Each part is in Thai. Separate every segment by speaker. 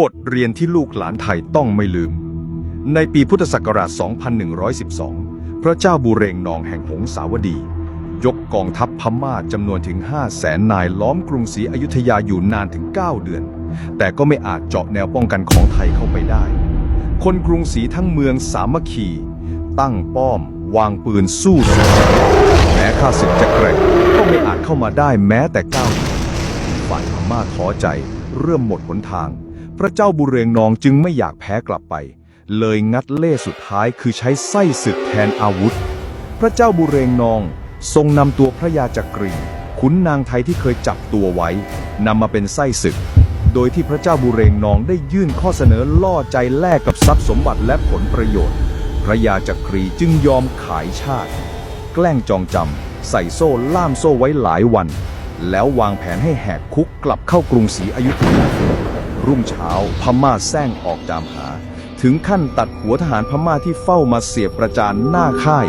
Speaker 1: บทเรียนที่ลูกหลานไทยต้องไม่ลืม ในปีพุทธศักราช 2112 พระเจ้าบุเรงนองแห่งหงสาวดี ยกกองทัพพม่าจำนวนถึง 5 0 0แสนนายล้อมกรุงศรีอยุธยาอยู่นานถึง 9 เดือน แต่ก็ไม่อาจเจาะแนวป้องกันของไทยเข้าไปได้ คนกรุงศรีทั้งเมืองสามัคคี ตั้งป้อม วางปืนสู้สุดแม้ข้าศึกจะแกร่งก็ไม่อาจเข้ามาได้แม้แต่ก้าเดียวฝ่ายพม่าท้อใจ เริ่มหมดหนทาง พระเจ้าบุเรงนองจึงไม่อยากแพ้กลับไป เลยงัดเล่สุดท้ายคือใช้ไส้ศึกแทนอาวุธ พระเจ้าบุเรงนองทรงนำตัวพระยาจักรีขุนนางไทยที่เคยจับตัวไว้นำมาเป็นไส้ศึก โดยที่พระเจ้าบุเรงนองได้ยื่นข้อเสนอล่อใจแลกกับทรัพย์สมบัติและผลประโยชน์ พระยาจักรีจึงยอมขายชาติ แกล้งจองจำใส่โซ่ล่ามโซ่ไว้หลายวัน แล้ววางแผนให้แหกคุกกลับเข้ากรุงศรีอยุธยา รุ่งเช้า พม่าแซงออกตามหา ถึงขั้นตัดหัวทหารพม่าที่เฝ้ามาเสียบประจานหน้าค่าย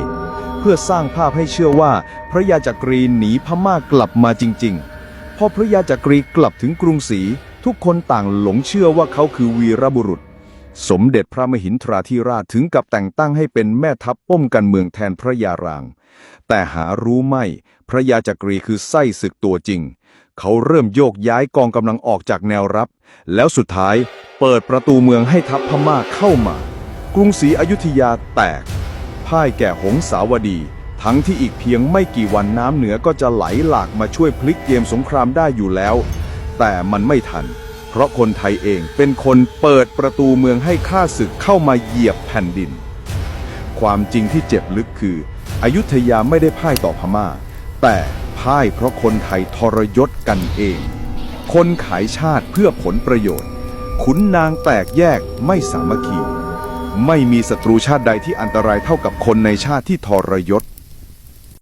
Speaker 1: เพื่อสร้างภาพให้เชื่อว่า พระยาจักรีหนีพม่ากลับมาจริง ๆ พอพระยาจักรีกลับถึงกรุงศรีทุกคนต่างหลงเชื่อว่าเขาคือวีรบุรุษ สมเด็จพระมหินทราธิราชถึงกับแต่งตั้งให้เป็นแม่ทัพป้อมกันเมืองแทนพระยาราง แต่หารู้ไม่ พระยาจักรีคือไส้ศึกตัวจริง เขาเริ่มโยกย้ายกองกำลังออกจากแนวรับ แล้วสุดท้ายเปิดประตูเมืองให้ทัพพม่าเข้ามา กรุงศรีอยุธยาแตก พ่ายแก่หงสาวดี ทั้งที่อีกเพียงไม่กี่วันน้ำเหนือก็จะไหลหลากมาช่วยพลิกเกมสงครามได้อยู่แล้ว แต่มันไม่ทัน เพราะคนไทยเองเป็นคนเปิดประตูเมืองให้ข้าศึกเข้ามาเหยียบแผ่นดิน ความจริงที่เจ็บลึกคือ อยุธยาไม่ได้พ่ายต่อพม่า แต่ พ่ายเพราะคนไทยทรยศกันเอง คนขายชาติเพื่อผลประโยชน์ ขุนนางแตกแยกไม่สามัคคี ไม่มีศัตรูชาติใดที่อันตรายเท่ากับคนในชาติที่ทรยศ